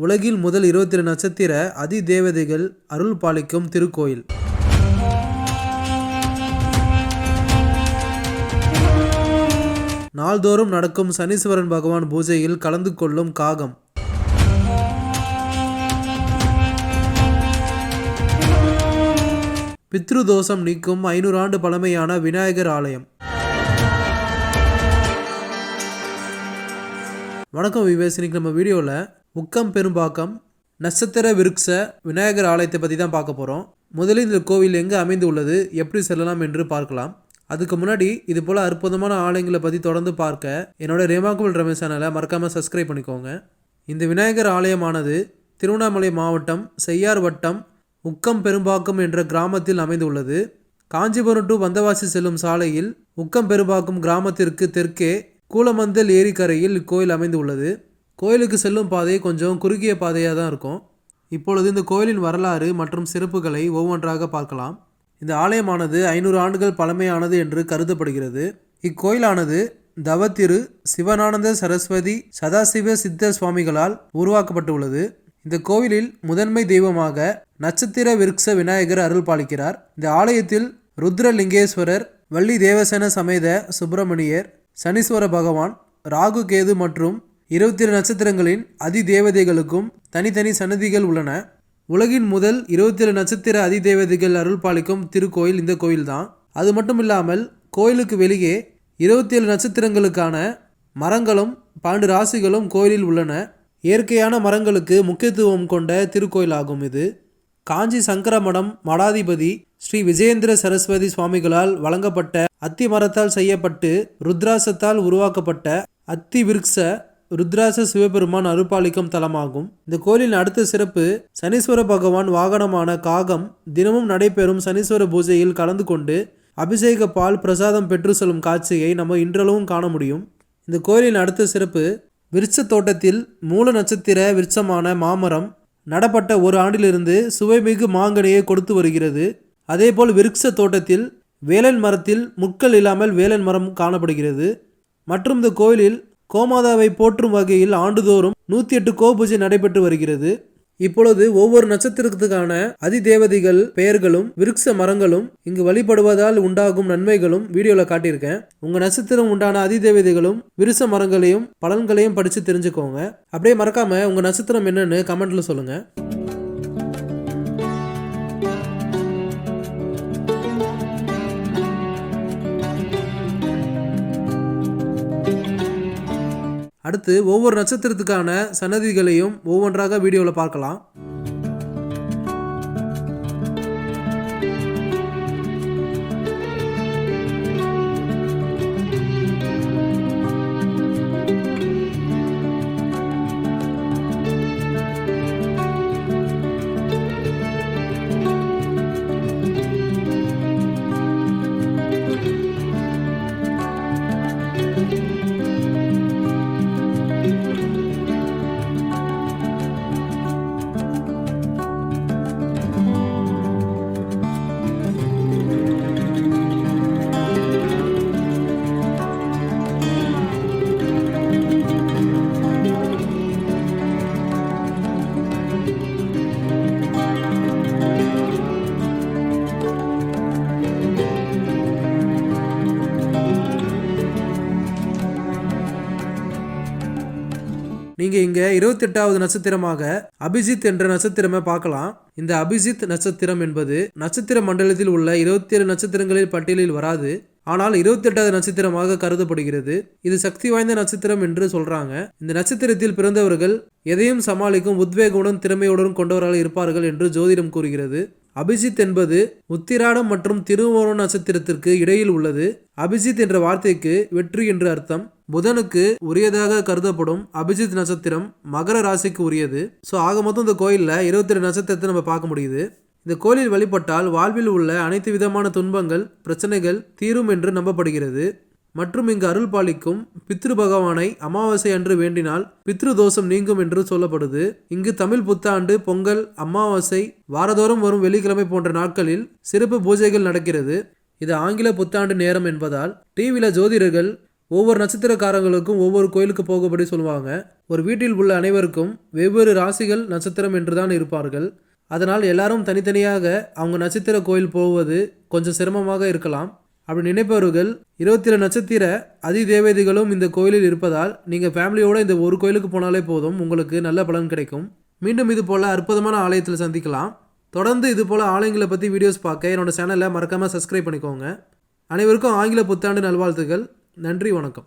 உலகில் முதல் இருபத்தி நட்சத்திர அதி தேவதைகள் அருள் பாலிக்கும் திருக்கோயில். நாள்தோறும் நடக்கும் சனீஸ்வரன் பகவான் பூஜையில் கலந்து கொள்ளும் காகம். பித்ருதோஷம் நீக்கும் ஐநூறு ஆண்டு பழமையான விநாயகர் ஆலயம். வணக்கம் விவேஸ் இன்னைக்கு நம்ம வீடியோவில் உக்கம் பெரும்பாக்கம் நட்சத்திர விருக்ஷ விநாயகர் ஆலயத்தை பற்றி தான் பார்க்க போகிறோம் முதலில் இந்த கோவில் எங்கே அமைந்து உள்ளது எப்படி செல்லலாம் என்று பார்க்கலாம். அதுக்கு முன்னாடி இது போல் அற்புதமான ஆலயங்களை பற்றி தொடர்ந்து பார்க்க என்னோட ரேமாகுல் ரமேஷ் சேனலை மறக்காமல் சப்ஸ்கிரைப் பண்ணிக்கோங்க. இந்த விநாயகர் ஆலயமானது திருவண்ணாமலை மாவட்டம் செய்யார் வட்டம் உக்கம் பெரும்பாக்கம் என்ற கிராமத்தில் அமைந்துள்ளது காஞ்சிபுரம் டு வந்தவாசி செல்லும் சாலையில் உக்கம் பெரும்பாக்கம் கிராமத்திற்கு தெற்கே கூலமந்தல் ஏரிக்கரையில் இக்கோயில் அமைந்துள்ளது கோயிலுக்கு செல்லும் பாதை கொஞ்சம் குறுகிய பாதையாக தான் இருக்கும். இப்பொழுது இந்த கோயிலின் வரலாறு மற்றும் சிறப்புகளை ஒவ்வொன்றாக பார்க்கலாம். இந்த ஆலயமானது ஐநூறு ஆண்டுகள் பழமையானது என்று கருதப்படுகிறது. இக்கோயிலானது தவத்திரு சிவனானந்த சரஸ்வதி சதாசிவ சித்த சுவாமிகளால் உருவாக்கப்பட்டுள்ளது. இந்த கோவிலில் முதன்மை தெய்வமாக நட்சத்திர விருக்ஷ விநாயகர் அருள் பாலிக்கிறார். இந்த ஆலயத்தில் ருத்ரலிங்கேஸ்வரர் வள்ளி தேவசேன சமேத சுப்பிரமணியர் சனீஸ்வர பகவான் ராகு கேது மற்றும் இருபத்தி நட்சத்திரங்களின் அதி தேவதைகளுக்கும் தனித்தனி சன்னதிகள் உள்ளன. உலகின் முதல் இருபத்தி ஏழு நட்சத்திர அதி தேவதைகள் அருள் பாலிக்கும் திருக்கோயில் இந்த கோயில்தான். அது மட்டும் இல்லாமல் கோயிலுக்கு வெளியே இருபத்தி ஏழு நட்சத்திரங்களுக்கான மரங்களும் பன்னெண்டு ராசிகளும் கோயிலில் உள்ளன. இயற்கையான மரங்களுக்கு முக்கியத்துவம் கொண்ட திருக்கோயிலாகும் இது. காஞ்சி சங்கரமடம் மடாதிபதி ஸ்ரீ விஜயேந்திர சரஸ்வதி சுவாமிகளால் வழங்கப்பட்ட அத்தி மரத்தால் செய்யப்பட்டு ருத்ராசத்தால் உருவாக்கப்பட்ட அத்தி விருக்ஷ ருத்ராச சிவபெருமான் அருப்பாளிக்கும் தலமாகும். இந்த கோயிலின் அடுத்த சிறப்பு சனீஸ்வர பகவான் வாகனமான காகம். தினமும் நடைபெறும் சனீஸ்வர பூஜையில் கலந்து கொண்டு அபிஷேக பால் பிரசாதம் பெற்று செல்லும் காட்சியை நம்ம இன்றளவும் காண முடியும். இந்த கோயிலின் அடுத்த சிறப்பு விருட்ச தோட்டத்தில் மூல நட்சத்திர விருட்சமான மாமரம் நடப்பட்ட ஒரு ஆண்டிலிருந்து சுவைமிகு மாங்கனியை கொடுத்து வருகிறது. அதேபோல் விருட்ச தோட்டத்தில் வேலன் மரத்தில் முட்கள் இல்லாமல் வேலன் மரம் காணப்படுகிறது. மற்றும் இந்த கோயிலில் கோமாதாவை போற்றும் வகையில் ஆண்டுதோறும் நூற்றி எட்டு கோபூஜை நடைபெற்று வருகிறது. இப்பொழுது ஒவ்வொரு நட்சத்திரத்துக்கான அதிதேவதைகள் பெயர்களும் விருக்ஷ மரங்களும் இங்கு வழிபடுவதால் உண்டாகும் நன்மைகளும் வீடியோவில் காட்டியிருக்கேன். உங்கள் நட்சத்திரம் உண்டான அதிதேவதைகளும் விருஷ மரங்களையும் பலன்களையும் படித்து தெரிஞ்சுக்கோங்க. அப்படியே மறக்காமல் உங்கள் நட்சத்திரம் என்னன்னு கமெண்ட்டில் சொல்லுங்கள் அடுத்து ஒவ்வொரு நட்சத்திரத்துக்கான சன்னதிகளையும் ஒவ்வொன்றாக வீடியோவில் பார்க்கலாம். நீங்கள் இங்கே இருபத்தெட்டாவது நட்சத்திரமாக அபிஜித் என்ற நட்சத்திரமே பார்க்கலாம். இந்த அபிஜித் நட்சத்திரம் என்பது நட்சத்திர மண்டலத்தில் உள்ள இருபத்தி ஏழு நட்சத்திரங்களில் பட்டியலில் வராது. ஆனால் இருபத்தெட்டாவது நட்சத்திரமாக கருதப்படுகிறது. இது சக்தி வாய்ந்த நட்சத்திரம் என்று சொல்றாங்க. இந்த நட்சத்திரத்தில் பிறந்தவர்கள் எதையும் சமாளிக்கும் உத்வேகமுடன் திறமையுடன் கொண்டவர்கள் இருப்பார்கள் என்று ஜோதிடம் கூறுகிறது. அபிஜித் என்பது உத்திராடம் மற்றும் திருவோண நட்சத்திரத்திற்கு இடையில் உள்ளது. அபிஜித் என்ற வார்த்தைக்கு வெற்றி என்று அர்த்தம். புதனுக்கு உரியதாக கருதப்படும் அபிஜித் நட்சத்திரம் மகர ராசிக்கு உரியது. ஸோ ஆக மொத்தம் இந்த கோயிலில் இருபத்தி ரெண்டு நட்சத்திரத்தை நம்ம பார்க்க முடியுது. இந்த கோயிலில் வழிபட்டால் வாழ்வில் உள்ள அனைத்து விதமான துன்பங்கள் பிரச்சனைகள் தீரும் என்று நம்பப்படுகிறது. மற்றும் இங்கு அருள் பாலிக்கும் பித்ரு பகவானை அமாவாசை அன்று வேண்டினால் பித்ரு தோஷம் நீங்கும் என்று சொல்லப்படுது. இங்கு தமிழ் புத்தாண்டு பொங்கல் அமாவாசை வாரதோறும் வரும் வெள்ளிக்கிழமை போன்ற நாட்களில் சிறப்பு பூஜைகள் நடக்கிறது. இது ஆங்கில புத்தாண்டு நேரம் என்பதால் டிவியில் ஜோதிடர்கள் ஒவ்வொரு நட்சத்திரக்காரங்களுக்கும் ஒவ்வொரு கோயிலுக்கு போகபடி சொல்லுவாங்க. ஒரு வீட்டில் உள்ள அனைவருக்கும் வெவ்வேறு ராசிகள் நட்சத்திரம் என்றுதான் இருப்பார்கள். அதனால் எல்லாரும் தனித்தனியாக அவங்க நட்சத்திர கோயில் போவது கொஞ்சம் சிரமமாக இருக்கலாம். அப்படி நினைப்பவர்கள் இருபத்தி ஏழு நட்சத்திர அதிதேவதைகளும் இந்த கோயிலில் இருப்பதால் நீங்கள் ஃபேமிலியோடு இந்த ஒரு கோயிலுக்கு போனாலே போதும் உங்களுக்கு நல்ல பலன் கிடைக்கும். மீண்டும் இது போல் அற்புதமான ஆலயத்தில் சந்திக்கலாம். தொடர்ந்து இது போல் ஆலயங்களை பற்றி வீடியோஸ் பார்க்க என்னோடய சேனலை மறக்காமல் சப்ஸ்கிரைப் பண்ணிக்கோங்க. அனைவருக்கும் ஆங்கில புத்தாண்டு நல்வாழ்த்துக்கள். நன்றி வணக்கம்.